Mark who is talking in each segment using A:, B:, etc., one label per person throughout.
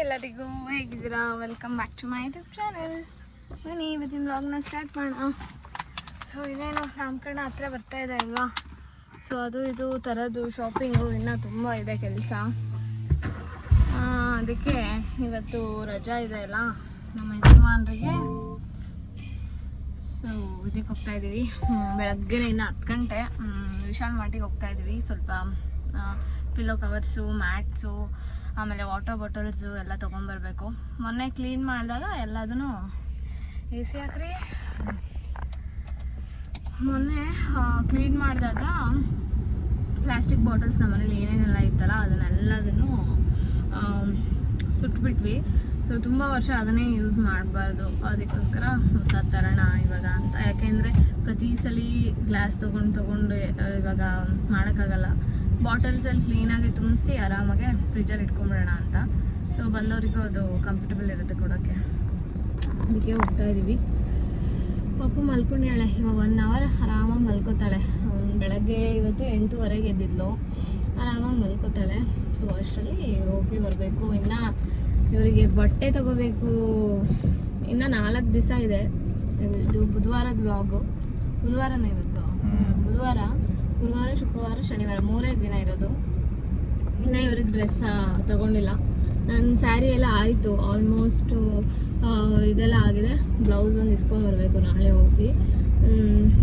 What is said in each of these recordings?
A: ಎಲ್ಲರಿಗೂ, ಹೇಗಿದ್ದೀರಾ? Welcome back to my YouTube channel ಬನ್ನಿ, ಇವತ್ತಿನ ಬ್ಲಾಗ್ನ ಸ್ಟಾರ್ಟ್ ಮಾಡೋಣ. ಸೊ ಇನ್ನೇನು ನಾಮಕರಣ ಹತ್ರ ಬರ್ತಾ ಇದೆ ಅಲ್ವಾ? ಸೊ ಅದು ಇದು ಥರದ್ದು ಶಾಪಿಂಗು ಇನ್ನೂ ತುಂಬ ಇದೆ ಕೆಲಸ. ಅದಕ್ಕೆ ಇವತ್ತು ರಜಾ ಇದೆ ಅಲ್ಲ, ನಮ್ಮ ಯಜಮಾನ್ರಿಗೆ. ಸೊ ಇದಕ್ಕೆ ಹೋಗ್ತಾ ಇದ್ದೀವಿ ಬೆಳಗ್ಗೆ ಇನ್ನು ಹತ್ತು ಗಂಟೆ. ವಿಶಾಲ್ ಮಾರ್ಟಿಗೆ ಹೋಗ್ತಾ ಇದ್ದೀವಿ ಸ್ವಲ್ಪ ಪಿಲ್ಲೋ ಕವರ್ಸು ಮ್ಯಾಟ್ಸು ಆಮೇಲೆ ವಾಟರ್ ಬಾಟಲ್ಸು ಎಲ್ಲ ತೊಗೊಂಬರ್ಬೇಕು ಮೊನ್ನೆ ಕ್ಲೀನ್ ಮಾಡಿದಾಗ ಎಲ್ಲದೂ ಎ ಸಿ ಹಾಕ್ರಿ. ಮೊನ್ನೆ ಕ್ಲೀನ್ ಮಾಡಿದಾಗ ಪ್ಲಾಸ್ಟಿಕ್ ಬಾಟಲ್ಸ್ ನಮ್ಮ ಮನೇಲಿ ಏನೇನೆಲ್ಲ ಇತ್ತಲ್ಲ, ಅದನ್ನೆಲ್ಲದನ್ನು ಸುಟ್ಬಿಟ್ವಿ. ಸೊ ತುಂಬ ವರ್ಷ ಅದನ್ನೇ ಯೂಸ್ ಮಾಡಬಾರ್ದು. ಅದಕ್ಕೋಸ್ಕರ ಹೊಸ ಇವಾಗ ಅಂತ ಯಾಕೆಂದರೆ ಪ್ರತಿ ಸಲ ಗ್ಲಾಸ್ ತೊಗೊಂಡು ತೊಗೊಂಡು ಇವಾಗ ಮಾಡೋಕ್ಕಾಗಲ್ಲ. ಬಾಟಲ್ಸಲ್ಲಿ ಕ್ಲೀನಾಗಿ ತುಂಬಿಸಿ ಆರಾಮಾಗೆ ಫ್ರಿಜ್ಜಲ್ಲಿ ಇಟ್ಕೊಂಬಿಡೋಣ ಅಂತ. ಸೊ ಬಂದವರಿಗೂ ಅದು ಕಂಫರ್ಟಬಲ್ ಇರುತ್ತೆ ಕೊಡೋಕ್ಕೆ ಅದಕ್ಕೆ ಹೋಗ್ತಾ ಇದ್ದೀವಿ ಪಾಪ ಮಲ್ಕೊಂಡಾಳೆ ಇವಾಗ ಒನ್ ಅವರ್ ಆರಾಮಾಗಿ ಮಲ್ಕೋತಾಳೆ. ಬೆಳಗ್ಗೆ ಇವತ್ತು ಎಂಟೂವರೆಗೆ ಎದ್ದಿದ್ಲು. ಆರಾಮಾಗಿ ಮಲ್ಕೋತಾಳೆ. ಸೊ ಅಷ್ಟರಲ್ಲಿ ಹೋಗಿ ಬರಬೇಕು. ಇನ್ನು ಇವರಿಗೆ ಬಟ್ಟೆ ತಗೋಬೇಕು. ಇನ್ನು ನಾಲ್ಕು ದಿವಸ ಇದೆ. ಇದು ಬುಧವಾರದ ವ್ಲಾಗು ಬುಧವಾರನೇ ಇರುತ್ತೋ? ಬುಧವಾರ ಗುರುವಾರ ಶುಕ್ರವಾರ ಶನಿವಾರ ಮೂರೇ ದಿನ ಇರೋದು. ಇನ್ನು ಇವ್ರಿಗೆ ಡ್ರೆಸ್ ತಗೊಂಡಿಲ್ಲ. ನನ್ನ ಸ್ಯಾರಿ ಎಲ್ಲ ಆಯಿತು. ಆಲ್ಮೋಸ್ಟು ಇದೆಲ್ಲ ಆಗಿದೆ. ಬ್ಲೌಸ್ ಒಂದು ಬರಬೇಕು ನಾಳೆ ಹೋಗಿ.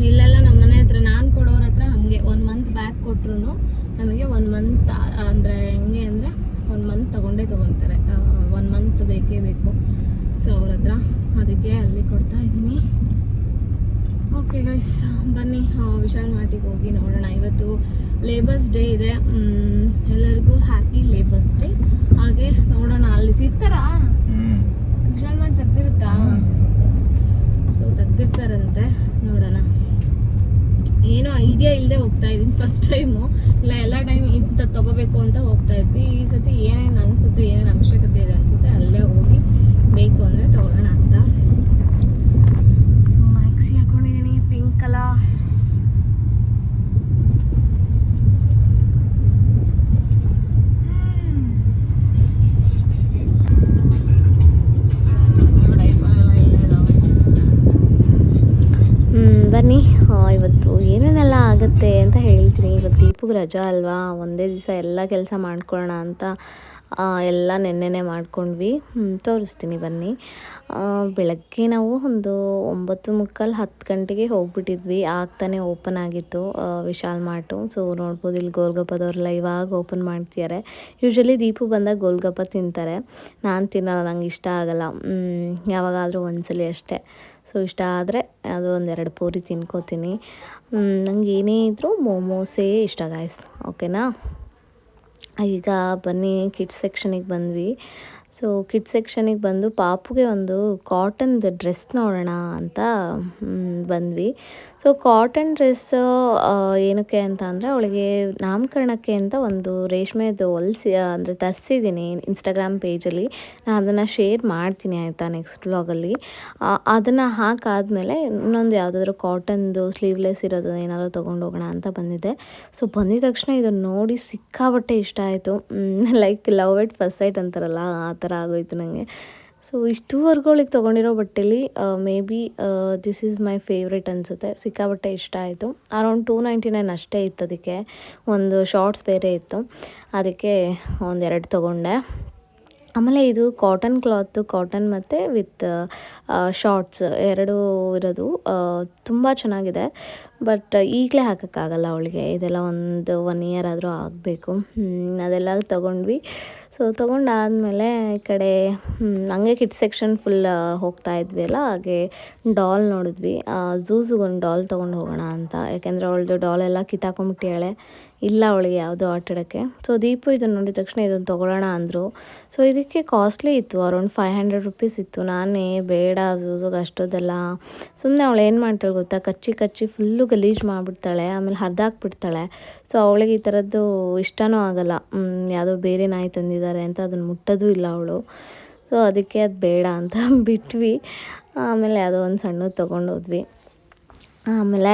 A: ಇಲ್ಲೆಲ್ಲ ನಮ್ಮ ಮನೆ ಹತ್ರ ನಾನು ಕೊಡೋರ ಹತ್ರ ಹಾಗೆ ಒನ್ ಮಂತ್ ಬ್ಯಾಕ್ ಕೊಟ್ರು ನಮಗೆ ಒನ್ ಮಂತ್ ಅಂದರೆ ಹೆಂಗೆ ಅಂದರೆ ಒನ್ ಮಂತ್ ತೊಗೊಂಡೇ ತೊಗೊತಾರೆ. ಒನ್ ಮಂತ್ ಬೇಕೇ ಬೇಕು. ಸೊ ಅವ್ರ ಹತ್ರ ಅದಕ್ಕೆ ಅಲ್ಲಿ ಕೊಡ್ತಾ ಇದ್ದೀನಿ ಗೈಸ್ ಬನ್ನಿ ವಿಶಾಲ್ ಮಾರ್ಟಿಗೆ ಹೋಗಿ ನೋಡೋಣ. ಇವತ್ತು ಲೇಬರ್ಸ್ ಡೇ ಇದೆ. ಎಲ್ಲರಿಗೂ ಹ್ಯಾಪಿ ಲೇಬರ್ಸ್ ಡೇ ಹಾಗೆ ನೋಡೋಣ ಅಲ್ಲಿ ಸಿಗ್ತಾರಾ? ವಿಶಾಲ್ ಮಾರ್ಟ್ ತೆಗ್ದಿರುತ್ತಾ? ಸೊ ತೆಗ್ದಿರ್ತಾರಂತೆ. ನೋಡೋಣ. ಏನೋ ಐಡಿಯಾ ಇಲ್ಲದೆ ಹೋಗ್ತಾ ಇದ್ದೀನಿ ಫಸ್ಟ್ ಟೈಮು ಇಲ್ಲ ಎಲ್ಲ ಟೈಮ್ ಇಂಥ ತಗೋಬೇಕು ಅಂತ ಹೋಗ್ತಾ ಇದ್ವಿ. ಈ ಸತಿ ಏನೇನು ಅನಿಸುತ್ತೆ ಏನೇನು ಅವಶ್ಯಕತೆ ಇದೆ ಅನಿಸುತ್ತೆ ಅಲ್ಲೇ ಹೋಗಿ ಬೇಕು ಅಂದರೆ ತಗೊಳ್ಳೋಣ ರಜಾ ಅಲ್ವಾ? ಒಂದೇ ದಿವಸ ಎಲ್ಲ ಕೆಲಸ ಮಾಡ್ಕೊಳ್ಳೋಣ ಅಂತ ಎಲ್ಲ ನೆನ್ನೆನೇ ಮಾಡ್ಕೊಂಡ್ವಿ. ತೋರಿಸ್ತೀನಿ ಬನ್ನಿ. ಬೆಳಗ್ಗೆ ನಾವು ಒಂದು ಒಂಬತ್ತು ಮುಕ್ಕಾಲು ಹತ್ತು ಗಂಟೆಗೆ ಹೋಗ್ಬಿಟ್ಟಿದ್ವಿ. ಆಗ್ತಾನೆ ಓಪನ್ ಆಗಿತ್ತು ವಿಶಾಲ್ ಮಾರ್ಟು. ಸೊ ನೋಡ್ಬೋದು ಇಲ್ಲಿ ಗೋಲ್ಗಪ್ಪದವ್ರೆಲ್ಲ ಇವಾಗ ಓಪನ್ ಮಾಡ್ತಿದ್ದಾರೆ ಯೂಶ್ವಲಿ ದೀಪು ಬಂದಾಗ ಗೋಲ್ಗಪ್ಪ ತಿಂತಾರೆ. ನಾನು ತಿನ್ನಲ್ಲ, ನಂಗೆ ಇಷ್ಟ ಆಗಲ್ಲ. ಯಾವಾಗಾದರೂ ಒಂದ್ಸಲಿ ಅಷ್ಟೇ. ಸೊ ಇಷ್ಟ ಆದರೆ ಅದು ಒಂದೆರಡು ಪೂರಿ ತಿನ್ಕೋತೀನಿ. ನಂಗೆ ಏನೇ ಇದ್ದರೂ ಮೋಮೋಸೇ ಇಷ್ಟ ಗಾಯ್ಸ್ ಓಕೆನಾ ಈಗ ಬನ್ನಿ ಕಿಡ್ಸ್ ಸೆಕ್ಷನಿಗೆ ಬಂದ್ವಿ. ಸೊ ಕಿಡ್ಸ್ ಸೆಕ್ಷನಿಗೆ ಬಂದು ಪಾಪುಗೆ ಒಂದು ಕಾಟನ್ದು ಡ್ರೆಸ್ ನೋಡೋಣ ಅಂತ ಬಂದ್ವಿ. ಸೊ ಕಾಟನ್ ಡ್ರೆಸ್ ಏನಕ್ಕೆ ಅಂತ ಅಂದರೆ ಅವಳಿಗೆ ನಾಮಕರಣಕ್ಕೆ ಅಂತ ಒಂದು ರೇಷ್ಮೆದು ಹೊಲ್ಸಿ ಅಂದರೆ ತರಿಸಿದ್ದೀನಿ ಇನ್ಸ್ಟಾಗ್ರಾಮ್ ಪೇಜಲ್ಲಿ ನಾನು ಅದನ್ನು ಶೇರ್ ಮಾಡ್ತೀನಿ ಆಯಿತಾ ನೆಕ್ಸ್ಟ್ ವ್ಲಾಗಲ್ಲಿ ಅದನ್ನು ಹಾಕಾದಮೇಲೆ ಇನ್ನೊಂದು ಯಾವುದಾದ್ರೂ ಕಾಟನ್ದು ಸ್ಲೀವ್ಲೆಸ್ ಇರೋದು ಏನಾದರೂ ತೊಗೊಂಡು ಹೋಗೋಣ ಅಂತ ಬಂದಿದ್ದೆ. ಸೊ ಬಂದಿದ ತಕ್ಷಣ ಇದನ್ನು ನೋಡಿ ಸಿಕ್ಕಾಬಟ್ಟೆ ಇಷ್ಟ ಆಯಿತು. Like love at first sight ಅಂತಾರಲ್ಲ, ಆ ಥರ ಆಗೋಯ್ತು ನನಗೆ ಸೊ ಇಷ್ಟುವರೆಗಳಿಗೆ ತೊಗೊಂಡಿರೋ ಬಟ್ಟೆಲಿ maybe this is my favourite ಅನಿಸುತ್ತೆ. ಸಿಕ್ಕಾಬಟ್ಟೆ ಇಷ್ಟ ಆಯಿತು. ಅರೌಂಡ್ ಟೂ ನೈಂಟಿ ನೈನ್ ಅಷ್ಟೇ ಇತ್ತು ಅದಕ್ಕೆ. ಒಂದು ಶಾರ್ಟ್ಸ್ ಬೇರೆ ಇತ್ತು. ಅದಕ್ಕೆ ಒಂದೆರಡು ತೊಗೊಂಡೆ. ಆಮೇಲೆ ಇದು ಕಾಟನ್ ಕ್ಲಾತು ಕಾಟನ್ ಮತ್ತು ವಿತ್ ಶಾರ್ಟ್ಸ್ ಎರಡೂ ಇರೋದು ತುಂಬ ಚೆನ್ನಾಗಿದೆ. ಬಟ್ ಈಗಲೇ ಹಾಕೋಕ್ಕಾಗಲ್ಲ ಅವಳಿಗೆ. ಇದೆಲ್ಲ ಒಂದು ಒನ್ ಇಯರ್ ಆದರೂ ಆಗಬೇಕು. ಅದೆಲ್ಲ ತೊಗೊಂಡ್ವಿ. ಸೊ ತೊಗೊಂಡಾದಮೇಲೆ ಈ ಕಡೆ ಹಂಗೆ ಕಿಡ್ ಸೆಕ್ಷನ್ ಫುಲ್ ಹೋಗ್ತಾ ಇದ್ವಿ ಅಲ್ಲ, ಹಾಗೆ ಡಾಲ್ ನೋಡಿದ್ವಿ. ಝೂಝುಗೊಂದು ಡಾಲ್ ತೊಗೊಂಡು ಹೋಗೋಣ ಅಂತ. ಯಾಕೆಂದರೆ ಅವಳದು ಡಾಲ್ ಎಲ್ಲ ಕಿತ್ತಾಕೊಂಬಿಟ್ಟಿಯಾಳೆ ಇಲ್ಲ ಅವಳಿಗೆ ಯಾವುದೋ ಆಟಾಡೋಕ್ಕೆ. ಸೊ ದೀಪು ಇದನ್ನು ನೋಡಿದ ತಕ್ಷಣ ಇದನ್ನು ತೊಗೊಳ್ಳೋಣ ಅಂದರು. ಸೊ ಇದಕ್ಕೆ ಕಾಸ್ಟ್ಲಿ ಇತ್ತು. ಅರೌಂಡ್ ಫೈವ್ ಹಂಡ್ರೆಡ್ ರುಪೀಸ್ ಇತ್ತು. ನಾನೇ ಬೇಡ ಝೂಝುಗೆ ಅಷ್ಟೋದಲ್ಲ. ಸುಮ್ಮನೆ ಅವಳು ಏನು ಮಾಡ್ತಾಳೆ ಗೊತ್ತಾ? ಕಚ್ಚಿ ಕಚ್ಚಿ ಫುಲ್ಲು ಗಲೀಜು ಮಾಡಿಬಿಡ್ತಾಳೆ. ಆಮೇಲೆ ಹರಿದಾಕ್ಬಿಡ್ತಾಳೆ. ಸೊ ಅವಳಿಗೆ ಈ ಥರದ್ದು ಇಷ್ಟನೂ ಆಗಲ್ಲ. ಯಾವುದೋ ಬೇರೆ ನಾಯಿ ತಂದಿದ್ದಾರೆ ಅಂತ ಅದನ್ನು ಮುಟ್ಟೋದು ಇಲ್ಲ ಅವಳು. ಸೊ ಅದಕ್ಕೆ ಅದು ಬೇಡ ಅಂತ ಬಿಟ್ವಿ. ಆಮೇಲೆ ಯಾವುದೋ ಒಂದು ಸಣ್ಣದು ತೊಗೊಂಡೋದ್ವಿ. ಆಮೇಲೆ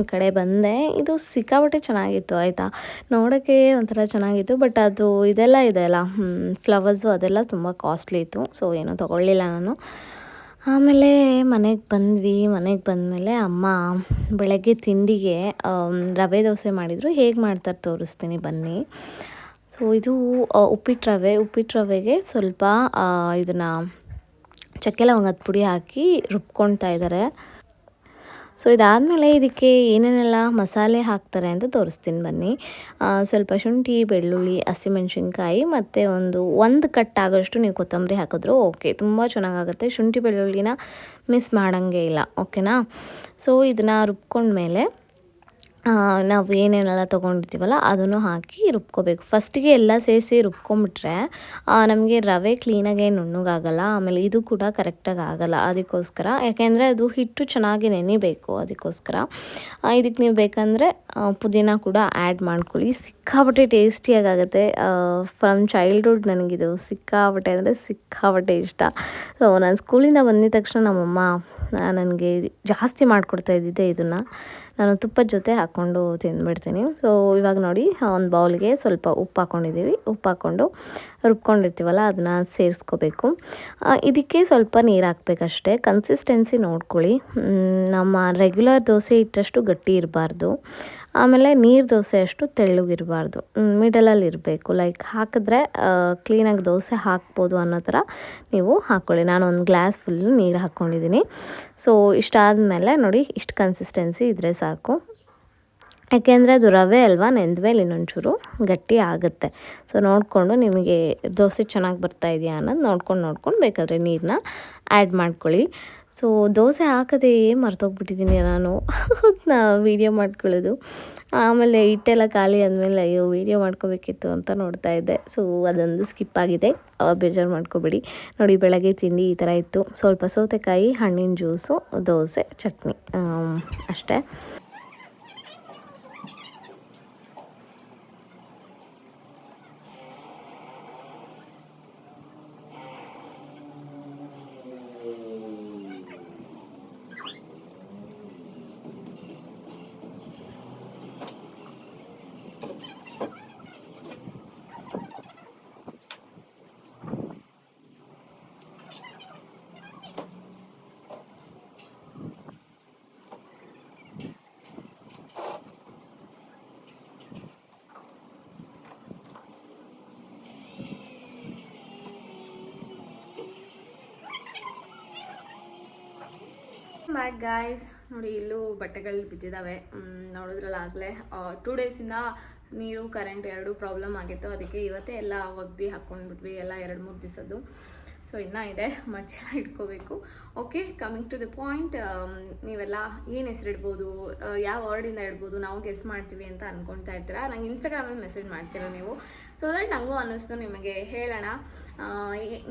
A: ಈ ಕಡೆ ಬಂದೆ. ಇದು ಸಿಕ್ಕಾಪಟ್ಟೆ ಚೆನ್ನಾಗಿತ್ತು, ಆಯಿತಾ? ನೋಡೋಕ್ಕೆ ಒಂಥರ ಚೆನ್ನಾಗಿತ್ತು, ಬಟ್ ಅದು ಇದೆಲ್ಲ ಇದೆ ಅಲ್ಲ ಫ್ಲವರ್ಸು ಅದೆಲ್ಲ ತುಂಬ ಕಾಸ್ಟ್ಲಿ ಇತ್ತು ಸೊ ಏನೂ ತೊಗೊಳ್ಳಿಲ್ಲ ನಾನು. ಆಮೇಲೆ ಮನೆಗೆ ಬಂದ್ವಿ. ಮನೆಗೆ ಬಂದಮೇಲೆ ಅಮ್ಮ ಬೆಳಗ್ಗೆ ತಿಂಡಿಗೆ ರವೆ ದೋಸೆ ಮಾಡಿದರು. ಹೇಗೆ ಮಾಡ್ತಾರೆ ತೋರಿಸ್ತೀನಿ ಬನ್ನಿ. ಸೊ ಇದು ಉಪ್ಪಿಟ್ಟು ರವೆ. ಉಪ್ಪಿಟ್ಟು ರವೆಗೆ ಸ್ವಲ್ಪ ಇದನ್ನು ಚಕ್ಕೆ ಲವಂಗದ ಪುಡಿ ಹಾಕಿ ರುಬ್ಕೊಳ್ತಾ ಇದ್ದಾರೆ ಸೊ ಇದಾದಮೇಲೆ ಇದಕ್ಕೆ ಏನೇನೆಲ್ಲ ಮಸಾಲೆ ಹಾಕ್ತಾರೆ ಅಂತ ತೋರಿಸ್ತೀನಿ ಬನ್ನಿ. ಸ್ವಲ್ಪ ಶುಂಠಿ, ಬೆಳ್ಳುಳ್ಳಿ ಹಸಿಮೆಣ್ಸಿನ್ಕಾಯಿ ಮತ್ತು ಒಂದು ಒಂದು ಕಟ್ ಆಗೋಷ್ಟು ನೀವು ಕೊತ್ತಂಬರಿ ಹಾಕಿದ್ರು ಓಕೆ ತುಂಬ ಚೆನ್ನಾಗಾಗುತ್ತೆ. ಶುಂಠಿ, ಬೆಳ್ಳುಳ್ಳಿನ ಮಿಸ್ ಮಾಡೋಂಗೆ ಇಲ್ಲ ಓಕೆನಾ ಸೊ ಇದನ್ನು ರುಬ್ಕೊಂಡ್ಮೇಲೆ ನಾವು ಏನೇನೆಲ್ಲ ತೊಗೊಂಡಿರ್ತೀವಲ್ಲ ಅದನ್ನು ಹಾಕಿ ರುಬ್ಕೋಬೇಕು. ಫಸ್ಟಿಗೆ ಎಲ್ಲ ಸೇರಿಸಿ ರುಬ್ಕೊಂಬಿಟ್ರೆ ನಮಗೆ ರವೆ ಕ್ಲೀನಾಗಿ ನುಣ್ಣಗಾಗಲ್ಲ, ಆಮೇಲೆ ಇದು ಕೂಡ ಕರೆಕ್ಟಾಗಿ ಆಗಲ್ಲ ಅದಕ್ಕೋಸ್ಕರ. ಯಾಕೆಂದರೆ ಅದು ಹಿಟ್ಟು ಚೆನ್ನಾಗಿ ನೆನಿಬೇಕು ಅದಕ್ಕೋಸ್ಕರ. ಇದಕ್ಕೆ ನೀವು ಬೇಕಂದರೆ ಪುದೀನ ಕೂಡ ಆ್ಯಡ್ ಮಾಡ್ಕೊಳ್ಳಿ. ಸಿಕ್ಕಾಪಟ್ಟೆ ಟೇಸ್ಟಿಯಾಗುತ್ತೆ ಫ್ರಮ್ ಚೈಲ್ಡ್ಹುಡ್ ನನಗಿದು ಸಿಕ್ಕಾಪಟ್ಟೆ ಅಂದರೆ ಸಿಕ್ಕಾಪಟ್ಟೆ ಇಷ್ಟ. ಸೊ ನಾನು ಸ್ಕೂಲಿಂದ ಬಂದಿದ ತಕ್ಷಣ ನಮ್ಮಮ್ಮ ನನಗೆ ಜಾಸ್ತಿ ಮಾಡಿಕೊಡ್ತಾ ಇದ್ದಿದ್ದೆ ಇದನ್ನು. ನಾನು ತುಪ್ಪದ ಜೊತೆ ಹಾಕ್ಕೊಂಡು ತಿಂದುಬಿಡ್ತೀನಿ. ಸೊ ಇವಾಗ ನೋಡಿ ಒಂದು ಬೌಲ್ಗೆ ಸ್ವಲ್ಪ ಉಪ್ಪು ಹಾಕ್ಕೊಂಡಿದ್ದೀವಿ ಉಪ್ಪು ಹಾಕ್ಕೊಂಡು ರುಬ್ಕೊಂಡಿರ್ತೀವಲ್ಲ, ಅದನ್ನ ಸೇರಿಸ್ಕೋಬೇಕು. ಇದಕ್ಕೆ ಸ್ವಲ್ಪ ನೀರು ಹಾಕ್ಬೇಕಷ್ಟೇ. ಕನ್ಸಿಸ್ಟೆನ್ಸಿ ನೋಡ್ಕೊಳ್ಳಿ. ನಮ್ಮ ರೆಗ್ಯುಲರ್ ದೋಸೆ ಇಟ್ಟಷ್ಟು ಗಟ್ಟಿ ಇರಬಾರ್ದು. ಆಮೇಲೆ ನೀರು ದೋಸೆ ಅಷ್ಟು ತೆಳ್ಳಗಿರಬಾರ್ದು. ಮಿಡಲಲ್ಲಿ ಇರಬೇಕು. ಲೈಕ್ ಹಾಕಿದ್ರೆ ಕ್ಲೀನಾಗಿ ದೋಸೆ ಹಾಕ್ಬೋದು ಅನ್ನೋ ಥರ ನೀವು ಹಾಕ್ಕೊಳ್ಳಿ ನಾನು ಒಂದು ಗ್ಲಾಸ್ ಫುಲ್ಲು ನೀರು ಹಾಕ್ಕೊಂಡಿದ್ದೀನಿ ಸೊ ಇಷ್ಟಾದಮೇಲೆ ನೋಡಿ, ಇಷ್ಟು ಕನ್ಸಿಸ್ಟೆನ್ಸಿ ಇದ್ದರೆ ಸಾಕು. ಯಾಕೆಂದರೆ ಅದು ರವೆ ಅಲ್ವಾ ನೆಂದಮೇಲೆ ಇನ್ನೊಂಚೂರು ಗಟ್ಟಿ ಆಗುತ್ತೆ. ಸೊ ನೋಡಿಕೊಂಡು ನಿಮಗೆ ದೋಸೆ ಚೆನ್ನಾಗಿ ಬರ್ತಾ ಇದೆಯಾ ಅನ್ನೋದು ನೋಡ್ಕೊಂಡು ನೋಡ್ಕೊಂಡು ಬೇಕಾದರೆ ನೀರನ್ನ ಆ್ಯಡ್ ಮಾಡ್ಕೊಳ್ಳಿ. ಸೊ ದೋಸೆ ಹಾಕದೇ ಮರ್ತೋಗ್ಬಿಟ್ಟಿದ್ದೀನಿ ನಾನು. ನಾ ವೀಡಿಯೋ ಮಾಡ್ಕೊಳ್ಳೋದು. ಆಮೇಲೆ ಹಿಟ್ಟೆಲ್ಲ ಖಾಲಿ ಆದಮೇಲೆ ಅಯ್ಯೋ ವೀಡಿಯೋ ಮಾಡ್ಕೋಬೇಕಿತ್ತು ಅಂತ ನೋಡ್ತಾ ಇದ್ದೆ. ಸೊ ಅದೊಂದು ಸ್ಕಿಪ್ ಆಗಿದೆ. ಬೇಜಾರು ಮಾಡ್ಕೋಬೇಡಿ. ನೋಡಿ, ಬೆಳಗ್ಗೆ ತಿಂಡಿ ಈ ಥರ ಇತ್ತು. ಸ್ವಲ್ಪ ಸೌತೆಕಾಯಿ, ಹಣ್ಣಿನ ಜ್ಯೂಸು ದೋಸೆ, ಚಟ್ನಿ. ಅಷ್ಟೇ.
B: ಬ್ಯಾಕ್ ಗಾಯ್ಸ್ ನೋಡಿ, ಇಲ್ಲೂ ಬಟ್ಟೆಗಳು ಬಿದ್ದಿದ್ದಾವೆ ನೋಡಿದ್ರಲ್ಲ ಆಗಲೇ ಟೂ ಡೇಸಿಂದ ನೀರು ಕರೆಂಟ್ ಎರಡೂ ಪ್ರಾಬ್ಲಮ್ ಆಗಿತ್ತು. ಅದಕ್ಕೆ ಇವತ್ತೇ ಎಲ್ಲ ಒಗ್ದು ಹಾಕ್ಕೊಂಡ್ಬಿಟ್ವಿ ಎಲ್ಲ ಎರಡು ಮೂರು ದಿವಸದ್ದು. ಸೊ ಇನ್ನೂ ಇದೆ ಮಡ್ಚೆಲ್ಲ ಇಟ್ಕೋಬೇಕು. Okay coming to the point ನೀವೆಲ್ಲ ಏನು ಹೆಸರಿಡ್ಬೋದು ಯಾವ ವರ್ಡಿಂದ ಇಡ್ಬೋದು, ನಾವು ಗೆಸ್ ಮಾಡ್ತೀವಿ ಅಂತ ಅನ್ಕೊಳ್ತಾ ಇರ್ತೀರಾ? ನಂಗೆ ಇನ್ಸ್ಟಾಗ್ರಾಮಲ್ಲಿ ಮೆಸೇಜ್ ಮಾಡ್ತೀರಾ ನೀವು? ಸೊ ದಟ್ ನನಗೂ ಅನ್ನಿಸ್ತು ನಿಮಗೆ, ಹೇಳೋಣ.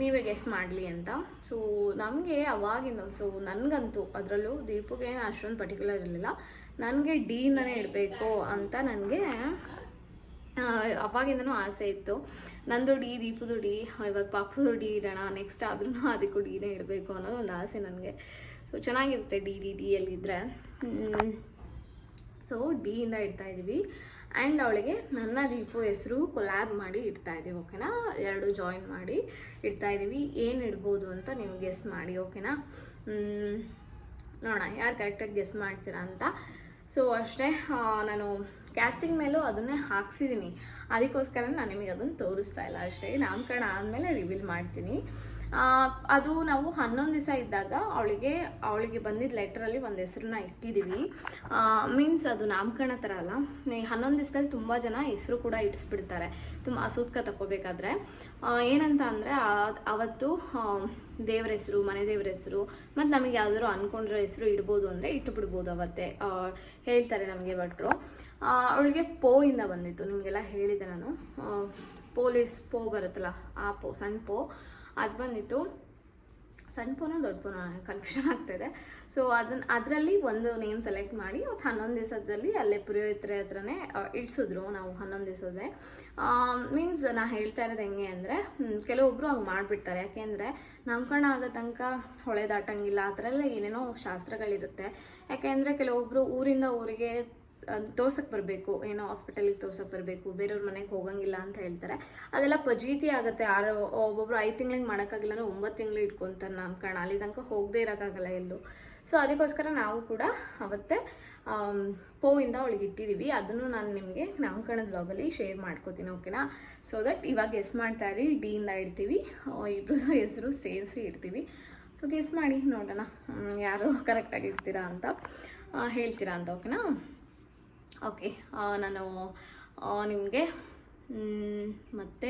B: ನೀವೇ ಗೆಸ್ ಮಾಡಲಿ ಅಂತ. ಸೊ ನಮಗೆ ಅವಾಗಿಂದ ಸೊ ನನಗಂತೂ ಅದರಲ್ಲೂ ದೀಪುಗೆ ಅಷ್ಟೊಂದು ಪರ್ಟಿಕ್ಯುಲರ್ ಇರಲಿಲ್ಲ. ನನಗೆ ಡೀನೇ ಇಡಬೇಕು ಅಂತ ನನಗೆ ಅವಾಗಿಂದನೂ ಆಸೆ ಇತ್ತು. ನಂದು ಡಿ ದೀಪ ದುಡಿ ಇವಾಗ ಪಾಪದು ದುಡಿ ಇಡೋಣ ನೆಕ್ಸ್ಟ್ ಆದ್ರೂ ಅದಕ್ಕೂ ಡಿನೇ ಇಡಬೇಕು ಅನ್ನೋದು ಒಂದು ಆಸೆ ನನಗೆ. ಸೊ ಚೆನ್ನಾಗಿರುತ್ತೆ ಡಿ ಡಿ ಡಿ ಎಲ್ಲಿದ್ದರೆ ಸೊ ಡಿಯಿಂದ ಇಡ್ತಾ ಇದ್ದೀವಿ. ಆ್ಯಂಡ್ ಅವಳಿಗೆ ನನ್ನ ದೀಪು ಹೆಸರು ಕೊಲ್ಯಾಬ್ ಮಾಡಿ ಇಡ್ತಾ ಇದ್ದೀವಿ ಓಕೆನಾ ಎರಡು ಜಾಯಿನ್ ಮಾಡಿ ಇಡ್ತಾ ಇದ್ದೀವಿ. ಏನು ಇಡ್ಬೋದು ಅಂತ ನೀವು ಗೆಸ್ ಮಾಡಿ ಓಕೆನಾ ನೋಡೋಣ, ಯಾರು ಕರೆಕ್ಟಾಗಿ ಗೆಸ್ ಮಾಡ್ತೀರಾ ಅಂತ. ಸೊ ಅಷ್ಟೇ ನಾನು ಕ್ಯಾಸ್ಟಿಂಗ್ ಮೇಲೂ ಅದನ್ನೇ ಹಾಕ್ಸಿದ್ದೀನಿ ಅದಕ್ಕೋಸ್ಕರ ನಾನು ನಿಮಗೆ ಅದನ್ನು ತೋರಿಸ್ತಾ ಇಲ್ಲ ಅಷ್ಟೇ. ನಾಮಕರಣ ಆದಮೇಲೆ ರಿವೀಲ್ ಮಾಡ್ತೀನಿ. ಅದು ನಾವು ಹನ್ನೊಂದು ದಿವಸ ಇದ್ದಾಗ ಅವಳಿಗೆ ಅವಳಿಗೆ ಬಂದಿದ್ದ ಲೆಟ್ರಲ್ಲಿ ಒಂದು ಹೆಸರನ್ನ ಇಟ್ಟಿದ್ದೀವಿ ಮೀನ್ಸ್ ಅದು ನಾಮಕರಣ ಥರ ಅಲ್ಲ. ಹನ್ನೊಂದು ದಿವಸದಲ್ಲಿ ತುಂಬ ಜನ ಹೆಸರು ಕೂಡ ಇಟ್ಸ್ಬಿಡ್ತಾರೆ. ತುಂಬ ಸೂತ್ಕ ತಗೋಬೇಕಾದ್ರೆ ಏನಂತ ಅಂದರೆ ಅವತ್ತು ದೇವ್ರ ಹೆಸರು, ಮನೆ ದೇವ್ರ ಹೆಸರು, ಮತ್ತು ನಮಗೆ ಯಾವ್ದಾದ್ರು ಅಂದ್ಕೊಂಡಿರೋ ಹೆಸರು ಇಡ್ಬೋದು ಅಂದರೆ ಇಟ್ಟು ಬಿಡ್ಬೋದು ಅವತ್ತೇ ಹೇಳ್ತಾರೆ ನಮಗೆ ಭಟ್ರು. ಅವಳಿಗೆ ಪೋ ಇಂದ ಬಂದಿತ್ತು, ನಿಮಗೆಲ್ಲ ಹೇಳಿದೆ ನಾನು. ಪೊಲೀಸ್ ಪೋ ಬರುತ್ತಲ್ಲ, ಆ ಪೋ ಸಣ್ಣ ಪೋ, ಅದು ಬಂದಿತ್ತು. ಸಣ್ಣ ಪೋನ ದೊಡ್ಡ ಪೋನ ಕನ್ಫ್ಯೂಷನ್ ಆಗ್ತಾಯಿದೆ ಸೊ ಅದನ್ನ ಅದರಲ್ಲಿ ಒಂದು ನೇಮ್ ಸೆಲೆಕ್ಟ್ ಮಾಡಿ ಅವತ್ತು ಹನ್ನೊಂದು ದಿವಸದಲ್ಲಿ ಅಲ್ಲೇ ಪುರೋಹಿತ್ರ ಹತ್ರನೇ ಇಡ್ಸಿದ್ರು ನಾವು ಹನ್ನೊಂದು ದಿವಸದೇ ಮೀನ್ಸ್ ನಾ ಹೇಳ್ತಾ ಇರೋದು ಹೆಂಗೆ ಅಂದರೆ ಕೆಲವೊಬ್ಬರು ಹಂಗೆ ಮಾಡಿಬಿಡ್ತಾರೆ. ಯಾಕೆಂದರೆ, ನಾಮಕರಣ ಆಗೋ ತನಕ ಹೊಳೆ ದಾಟಂಗಿಲ್ಲ ಆ ಥರ ಎಲ್ಲ ಏನೇನೋ ಶಾಸ್ತ್ರಗಳಿರುತ್ತೆ. ಯಾಕೆಂದರೆ ಕೆಲವೊಬ್ಬರು ಊರಿಂದ ಊರಿಗೆ ತೋರ್ಸಕ್ಕೆ ಬರಬೇಕು, ಏನೋ ಹಾಸ್ಪಿಟಲಿಗೆ ತೋರ್ಸಕ್ಕೆ ಬರಬೇಕು, ಬೇರೆಯವ್ರ ಮನೆಗೆ ಹೋಗಂಗಿಲ್ಲ ಅಂತ ಹೇಳ್ತಾರೆ. ಅದೆಲ್ಲ ಪಜೀತಿ ಆಗುತ್ತೆ. ಯಾರೋ ಒಬ್ಬೊಬ್ರು ಐದು ತಿಂಗಳಿಗೆ ಮಾಡೋಕ್ಕಾಗಿಲ್ಲ ಅಂದ್ರೆ ಒಂಬತ್ತು ತಿಂಗಳು ಇಟ್ಕೊತಾರೆ ಕಣ. ಅಲ್ಲಿ ತನಕ ಹೋಗದೇ ಇರೋಕ್ಕಾಗಲ್ಲ ಎಲ್ಲೂ. ಸೊ ಅದಕ್ಕೋಸ್ಕರ ನಾವು ಕೂಡ ಅವತ್ತೆ ಪೋವಿಂದ ಅವಳಿಗೆ ಇಟ್ಟಿದ್ದೀವಿ ಅದನ್ನು ನಾನು ನಿಮಗೆ ನಾಮಕರಣದ ಬ್ಲಾಗಲ್ಲಿ ಶೇರ್ ಮಾಡ್ಕೋತೀನಿ ಓಕೆನಾ ಸೊ ದಟ್ ಇವಾಗ ಎಸ್ ಮಾಡ್ತಾ ಇರಿ ಡಿಯಿಂದ ಇಡ್ತೀವಿ. ಇಬ್ಬರದ್ದು ಹೆಸರು ಸೇರಿಸಿ ಇಡ್ತೀವಿ. ಸೊ ಗೆಸ್ ಮಾಡಿ ನೋಡೋಣ ಯಾರು ಕರೆಕ್ಟಾಗಿ ಇಡ್ತೀರಾ ಅಂತ ಹೇಳ್ತೀರಾ ಅಂತ ಓಕೆನಾ ಓಕೆ ನಾನು ನಿಮಗೆ ಮತ್ತೆ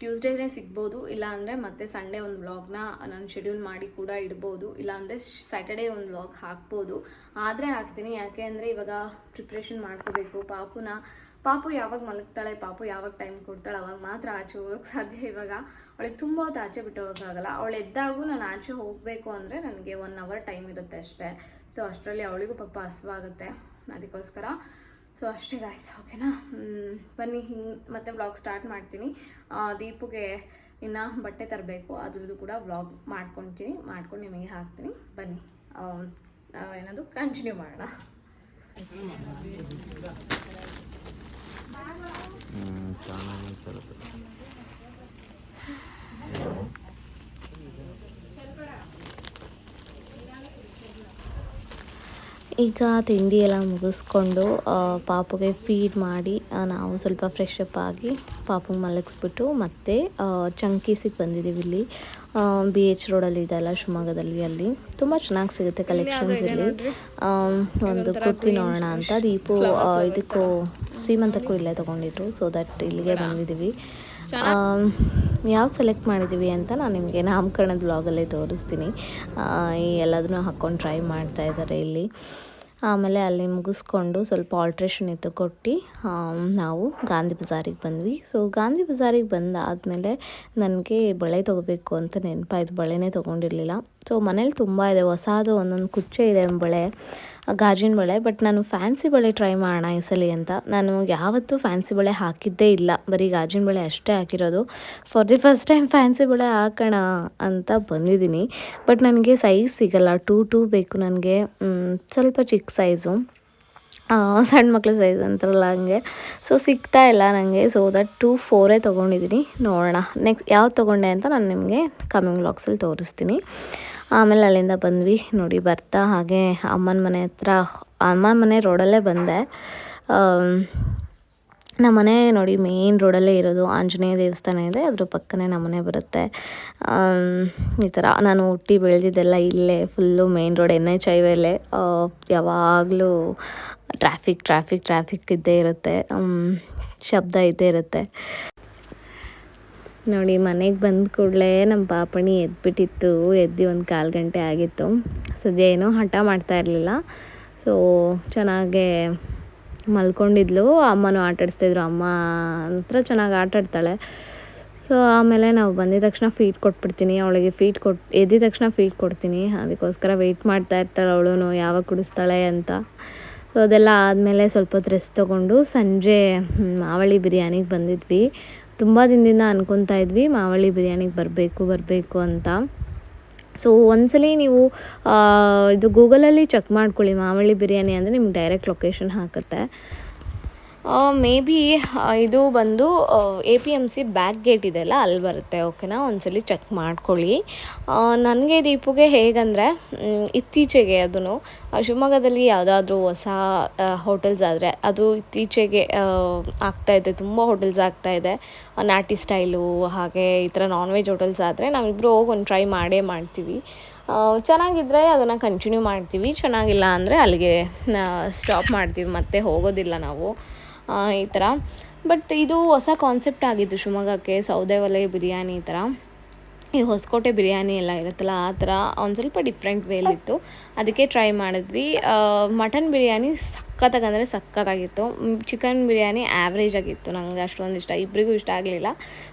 B: ಟ್ಯೂಸ್ಡೇನೇ ಸಿಗ್ಬೋದು, ಇಲ್ಲಾಂದರೆ ಮತ್ತೆ ಸಂಡೇ ಒಂದು ವ್ಲಾಗ್ನ ನಾನು ಶೆಡ್ಯೂಲ್ ಮಾಡಿ ಕೂಡ ಇಡ್ಬೋದು, ಇಲ್ಲಾಂದರೆ ಸ್ಯಾಟರ್ಡೇ ಒಂದು ವ್ಲಾಗ್ ಹಾಕ್ಬೋದು. ಆದರೆ ಹಾಕ್ತೀನಿ, ಯಾಕೆ ಅಂದರೆ ಇವಾಗ ಪ್ರಿಪ್ರೇಷನ್ ಮಾಡ್ಕೋಬೇಕು. ಪಾಪುನ, ಪಾಪು ಯಾವಾಗ ಮಲಗ್ತಾಳೆ, ಪಾಪು ಯಾವಾಗ ಟೈಮ್ ಕೊಡ್ತಾಳೆ, ಅವಾಗ ಮಾತ್ರ ಆಚೆ ಹೋಗೋಕ್ಕೆ ಸಾಧ್ಯ ಇವಾಗ. ಅವಳಿಗೆ ತುಂಬ ಹೊತ್ತು ಆಚೆ ಬಿಟ್ಟು ಹೋಗೋಕ್ಕಾಗಲ್ಲ. ಅವಳು ಎದ್ದಾಗೂ ನಾನು ಆಚೆ ಹೋಗಬೇಕು ಅಂದರೆ ನನಗೆ ಒನ್ ಅವರ್ ಟೈಮ್ ಇರುತ್ತೆ ಅಷ್ಟೇ. ಸೊ ಅಷ್ಟರಲ್ಲಿ ಅವಳಿಗೂ ಪಾಪ ಹಸುವಾಗುತ್ತೆ. ಅದಕ್ಕೋಸ್ಕರ. ಸೊ ಅಷ್ಟೇ ಗಾಯ್ಸ್ ಓಕೆನಾ ಬನ್ನಿ, ಹಿಂಗೆ ಮತ್ತೆ ವ್ಲಾಗ್ ಸ್ಟಾರ್ಟ್ ಮಾಡ್ತೀನಿ. ದೀಪುಗೆ ಇನ್ನು ಬಟ್ಟೆ ತರಬೇಕು, ಅದ್ರದ್ದು ಕೂಡ ವ್ಲಾಗ್ ಮಾಡ್ಕೊತೀನಿ, ಮಾಡ್ಕೊಂಡು ನಿಮಗೆ ಹಾಕ್ತೀನಿ. ಬನ್ನಿ ಏನದು ಕಂಟಿನ್ಯೂ ಮಾಡೋಣ.
A: ಈಗ ತಿಂಡಿ ಎಲ್ಲ ಮುಗಿಸ್ಕೊಂಡು ಪಾಪುಗೆ ಫೀಡ್ ಮಾಡಿ ನಾವು ಸ್ವಲ್ಪ ಫ್ರೆಶ್ ಅಪ್ ಆಗಿ ಪಾಪುಗೆ ಮಲಗಿಸ್ಬಿಟ್ಟು ಮತ್ತೆ ಚಂಕೀಸಿಗೆ ಬಂದಿದ್ದೀವಿ ಇಲ್ಲಿ. ಬಿ ಎಚ್ ರೋಡಲ್ಲಿ ಇದೆಲ್ಲ ಶಿವಮೊಗ್ಗದಲ್ಲಿ ಅಲ್ಲಿ. ತುಂಬ ಚೆನ್ನಾಗಿ ಸಿಗುತ್ತೆ ಕಲೆಕ್ಷನ್ಸ್ ಇಲ್ಲಿ. ಒಂದು ಕುರ್ತಿ ನೋಡೋಣ ಅಂತ ದೀಪು ಇದಕ್ಕೂ ಸೀಮಂತಕ್ಕೂ ಇಲ್ಲೇ ತೊಗೊಂಡಿದ್ರು ಸೊ ದಟ್ ಇಲ್ಲಿಗೆ ಬಂದಿದ್ದೀವಿ ಯಾವ್ದು ಸೆಲೆಕ್ಟ್ ಮಾಡಿದ್ದೀವಿ ಅಂತ ನಾನು ನಿಮಗೆ ನಾಮಕರಣದ ಬ್ಲಾಗಲ್ಲೇ ತೋರಿಸ್ತೀನಿ. ಈ ಎಲ್ಲದನ್ನೂ ಹಾಕ್ಕೊಂಡು ಟ್ರೈ ಮಾಡ್ತಾ ಇದ್ದಾರೆ ಇಲ್ಲಿ. ಆಮೇಲೆ ಅಲ್ಲಿ ಮುಗಿಸ್ಕೊಂಡು ಸ್ವಲ್ಪ ಆಲ್ಟ್ರೇಷನ್ ಇತ್ತು ಕೊಟ್ಟು ನಾವು ಗಾಂಧಿ ಬಜಾರಿಗೆ ಬಂದ್ವಿ. ಸೊ ಗಾಂಧಿ ಬಜಾರಿಗೆ ಬಂದಾದಮೇಲೆ ನನಗೆ ಬಳೆ ತೊಗೋಬೇಕು ಅಂತ ನೆನಪಾಯಿತು. ಬಳೆನೇ ತೊಗೊಂಡಿರಲಿಲ್ಲ. ಸೊ ಮನೇಲಿ ತುಂಬ ಇದೆ. ಹೊಸದು ಒಂದೊಂದು ಕುಚ್ಚೆ ಇದೆ ಬಳೆ. ಗಾಜಿನ ಬಳೆ ಬಟ್ ನಾನು ಫ್ಯಾನ್ಸಿ ಬಳೆ ಟ್ರೈ ಮಾಡೋಣ ಈ ಸಲ ಅಂತ. ನಾನು ಯಾವತ್ತೂ ಫ್ಯಾನ್ಸಿ ಬಳೆ ಹಾಕಿದ್ದೇ ಇಲ್ಲ. ಬರೀ ಗಾಜಿನ ಬಳೆ ಅಷ್ಟೇ ಹಾಕಿರೋದು. For the first time fancy ಬಳೆ ಹಾಕೋಣ ಅಂತ ಬಂದಿದ್ದೀನಿ. ಬಟ್ ನನಗೆ ಸೈಜ್ ಸಿಗಲ್ಲ. ಟೂ ಟೂ ಬೇಕು ನನಗೆ. ಸ್ವಲ್ಪ ಚಿಕ್ಕ ಸೈಜು ಸಣ್ಣ ಮಕ್ಳ ಸೈಜ್ ಅಂತಾರಲ್ಲ ಹಂಗೆ. ಸೊ ಸಿಗ್ತಾ ಇಲ್ಲ ನನಗೆ ಸೊ ದಟ್ ಟೂ ಫೋರೇ ತೊಗೊಂಡಿದ್ದೀನಿ ನೋಡೋಣ. ನೆಕ್ಸ್ಟ್ ಯಾವ್ದು ತೊಗೊಂಡೆ ಅಂತ ನಾನು ನಿಮಗೆ ಕಮಿಂಗ್ ಬ್ಲಾಕ್ಸಲ್ಲಿ ತೋರಿಸ್ತೀನಿ. ಆಮೇಲೆ ಅಲ್ಲಿಂದ ಬಂದ್ವಿ. ನೋಡಿ, ಬರ್ತಾ ಹಾಗೆ ಅಮ್ಮನ ಮನೆ ಹತ್ರ. ಅಮ್ಮನ ಮನೆ ರೋಡಲ್ಲೇ ಬಂದೆ. ನಮ್ಮ ಮನೆ ನೋಡಿ ಮೇನ್ ರೋಡಲ್ಲೇ ಇರೋದು ಆಂಜನೇಯ ದೇವಸ್ಥಾನ ಇದೆ, ಅದ್ರ ಪಕ್ಕನೇ ನಮ್ಮ ಮನೆ ಬರುತ್ತೆ ಈ ಥರ ನಾನು ಹುಟ್ಟಿ ಬೆಳೆದಿದ್ದೆಲ್ಲ ಇಲ್ಲೇ full main road N H ಹೈವೇಲೆ ಯಾವಾಗಲೂ ಟ್ರಾಫಿಕ್ ಟ್ರಾಫಿಕ್ ಟ್ರಾಫಿಕ್ ಇದ್ದೇ ಇರುತ್ತೆ. ಶಬ್ದ ಇದ್ದೇ ಇರುತ್ತೆ. ನೋಡಿ, ಮನೆಗೆ ಬಂದ ಕೂಡಲೇ ನಮ್ಮ ಪಾಪಣಿ ಎದ್ಬಿಟ್ಟಿತ್ತು, ಎದ್ದು ಒಂದು ಕಾಲು ಗಂಟೆ ಆಗಿತ್ತು. ಸದ್ಯ ಏನೋ ಹಠ ಮಾಡ್ತಾ ಇರಲಿಲ್ಲ. ಸೊ ಚೆನ್ನಾಗೇ ಮಲ್ಕೊಂಡಿದ್ಲು, ಅಮ್ಮನೂ ಆಟ ಆಡಿಸ್ತಿದ್ರು ಅಮ್ಮ ಹತ್ರ ಚೆನ್ನಾಗಿ ಆಟಾಡ್ತಾಳೆ. ಸೊ ಆಮೇಲೆ ನಾವು ಬಂದಿದ ತಕ್ಷಣ ಫೀಟ್ ಕೊಟ್ಬಿಡ್ತೀನಿ, ಅವಳಿಗೆ ಫೀಟ್ ಕೊಟ್, ಎದ್ದಿದ ತಕ್ಷಣ ಫೀಟ್ ಕೊಡ್ತೀನಿ. ಅದಕ್ಕೋಸ್ಕರ ವೆಯ್ಟ್ ಮಾಡ್ತಾ ಇರ್ತಾಳೆ ಅವಳು ಯಾವಾಗ ಕುಡಿಸ್ತಾಳೆ ಅಂತ. ಸೊ ಅದೆಲ್ಲ ಆದಮೇಲೆ ಸ್ವಲ್ಪ ಹೊತ್ತು ರೆಸ್ಟ್ ತೊಗೊಂಡು ಸಂಜೆ ಮಾವಳಿ ಬಿರಿಯಾನಿಗೆ ಬಂದಿದ್ವಿ. ತುಂಬ ದಿನದಿಂದ ಅನ್ಕೊತಾ ಇದ್ವಿ, ಮಾವಳಿ ಬಿರಿಯಾನಿಗೆ ಬರಬೇಕು ಬರಬೇಕು ಅಂತ. ಸೊ ಒಂದ್ಸಲಿ ನೀವು ಇದು ಗೂಗಲಲ್ಲಿ ಚೆಕ್ ಮಾಡ್ಕೊಳ್ಳಿ ಮಾವಳ್ಳಿ ಬಿರಿಯಾನಿ ಅಂದರೆ ನಿಮ್ಗೆ ಡೈರೆಕ್ಟ್ ಲೊಕೇಶನ್ ಹಾಕುತ್ತೆ. ಮೇ ಬಿ ಇದು ಬಂದು A P M C back gate ಇದೆಲ್ಲ ಅಲ್ಲಿ ಬರುತ್ತೆ ಓಕೆನಾ ಒಂದ್ಸಲಿ ಚೆಕ್ ಮಾಡ್ಕೊಳ್ಳಿ. ನನಗೆ ದೀಪುಗೆ ಹೇಗಂದರೆ ಇತ್ತೀಚೆಗೆ ಅದನ್ನು ಶಿವಮೊಗ್ಗದಲ್ಲಿ ಯಾವುದಾದ್ರೂ ಹೊಸ ಹೋಟೆಲ್ಸ್ ಆದರೆ, ಅದು ಇತ್ತೀಚೆಗೆ ಆಗ್ತಾಯಿದೆ ತುಂಬ ಹೋಟೆಲ್ಸ್ ಆಗ್ತಾಯಿದೆ ನಾಟಿ ಸ್ಟೈಲು ಹಾಗೆ ಈ ಥರ ನಾನ್ ವೆಜ್ ಹೋಟೆಲ್ಸ್ ಆದರೆ ನಾವಿಬ್ಬರು ಹೋಗಿ ಒಂದು ಟ್ರೈ ಮಾಡೇ ಮಾಡ್ತೀವಿ. ಚೆನ್ನಾಗಿದ್ದರೆ ಅದನ್ನು ಕಂಟಿನ್ಯೂ ಮಾಡ್ತೀವಿ, ಚೆನ್ನಾಗಿಲ್ಲ ಅಂದರೆ ಅಲ್ಲಿಗೆ ಸ್ಟಾಪ್ ಮಾಡ್ತೀವಿ, ಮತ್ತೆ ಹೋಗೋದಿಲ್ಲ ನಾವು. ಈ ಥರ ಬಟ್ ಇದು ಹೊಸ ಕಾನ್ಸೆಪ್ಟ್ ಆಗಿತ್ತು ಶಿವಮೊಗ್ಗಕ್ಕೆ ಸೌದೆ ಒಲೆ ಬಿರಿಯಾನಿ ಈ ಥರ ಈ ಹೊಸಕೋಟೆ ಬಿರಿಯಾನಿ ಎಲ್ಲ ಇರುತ್ತಲ್ಲ, ಆ ಥರ ಒಂದು ಸ್ವಲ್ಪ ಡಿಫ್ರೆಂಟ್ ವೇಲಿತ್ತು ಅದಕ್ಕೆ ಟ್ರೈ ಮಾಡಿದ್ವಿ. ಮಟನ್ ಬಿರಿಯಾನಿ ಸಖತ್ತಾಗಿ ಸಖತ್ತಾಗಂದರೆ ಸಖತ್ತಾಗಿತ್ತು. ಚಿಕನ್ ಬಿರಿಯಾನಿ ಆ್ಯಾವ್ರೇಜ್ ಆಗಿತ್ತು. ನನಗೆ ಅಷ್ಟೊಂದು ಇಷ್ಟ ಇಬ್ಬರಿಗೂ ಇಷ್ಟ ಆಗಲಿಲ್ಲ.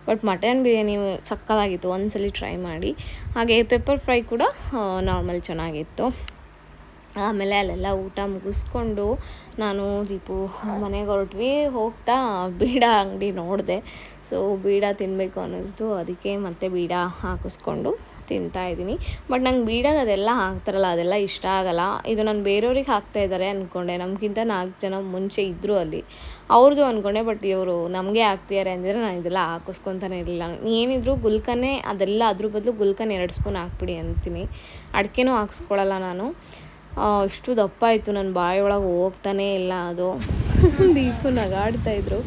A: ಬಟ್ ಮಟನ್ ಬಿರಿಯಾನಿ ಸಖತ್ತಾಗಿತ್ತು. ಒಂದ್ಸಲಿ ಟ್ರೈ ಮಾಡಿ. ಹಾಗೆ ಪೆಪ್ಪರ್ ಫ್ರೈ ಕೂಡ ನಾರ್ಮಲ್ ಚೆನ್ನಾಗಿತ್ತು. ಆಮೇಲೆ ಅಲ್ಲೆಲ್ಲ ಊಟ ಮುಗಿಸ್ಕೊಂಡು ನಾನು ದೀಪು ಮನೆಗೆ ಹೊರಟ್ವಿ. ಹೋಗ್ತಾ ಬೀಡ ಅಂಗಡಿ ನೋಡಿದೆ. ಸೊ ಬೀಡ ತಿನ್ನಬೇಕು ಅನ್ನಿಸ್ತು. ಅದಕ್ಕೆ ಮತ್ತೆ ಬೀಡ ಹಾಕಿಸ್ಕೊಂಡು ತಿಂತಾ ಇದ್ದೀನಿ. ಬಟ್ ನಂಗೆ ಬೀಡಾಗ ಅದೆಲ್ಲ ಹಾಕ್ತಾರಲ್ಲ, ಅದೆಲ್ಲ ಇಷ್ಟ ಆಗಲ್ಲ. ಇದು ನಾನು ಬೇರೆಯವ್ರಿಗೆ ಹಾಕ್ತಾ ಇದ್ದಾರೆ ಅಂದ್ಕೊಂಡೆ ನಮಗಿಂತ ನಾಲ್ಕು ಜನ ಮುಂಚೆ ಇದ್ದರು ಅಲ್ಲಿ. ಅವ್ರದ್ದು ಅಂದ್ಕೊಂಡೆ ಬಟ್ ಇವರು ನಮಗೆ ಹಾಕ್ತಿದ್ದಾರೆ ಅಂದರೆ ನಾನು ಇದೆಲ್ಲ ಹಾಕಿಸ್ಕೊತಾನೆ ಇರಲಿಲ್ಲ. ಏನಿದ್ರು ಗುಲ್ಕನೇ, ಅದೆಲ್ಲ ಅದ್ರ ಬದಲು ಗುಲ್ಕನ್ ಎರಡು ಸ್ಪೂನ್ ಹಾಕ್ಬಿಡಿ ಅಂತೀನಿ. ಅಡಿಕೆನೂ ಹಾಕ್ಸ್ಕೊಳ್ಳಲ್ಲ ನಾನು. ಆ, ಇಷ್ಟು ದಪ್ಪ ಇತ್ತು ನನ್ನ ಬಾಯಿ ಒಳಗೆ ಹೋಗ್ತಾನೇ ಇಲ್ಲ ಅದು. ದೀಪು ನಗಾಡ್ತಾ ಇದ್ರು.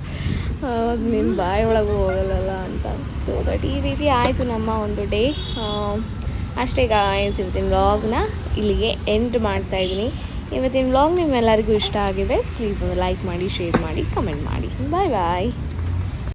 A: ನಿನ್ನ ಬಾಯಿ ಒಳಗೆ ಹೋಗಲ್ಲಲ್ಲ ಅಂತ. ಸೊ ಬಟ್ ಈ ರೀತಿ ಆಯಿತು ನಮ್ಮ ಒಂದು ಡೇ. ಅಷ್ಟೇ ಗಾಯ್ಸ್ ಇವತ್ತಿನ ವ್ಲಾಗ್ನ ಇಲ್ಲಿಗೆ ಎಂಡ್ ಮಾಡ್ತಾ ಇದ್ದೀನಿ. ಇವತ್ತಿನ ವ್ಲಾಗ್ ನಿಮ್ಮೆಲ್ಲರಿಗೂ ಇಷ್ಟ ಆಗಿದೆ. ಪ್ಲೀಸ್ ಒಂದು ಲೈಕ್ ಮಾಡಿ ಶೇರ್ ಮಾಡಿ ಕಮೆಂಟ್ ಮಾಡಿ. ಬಾಯ್ ಬಾಯ್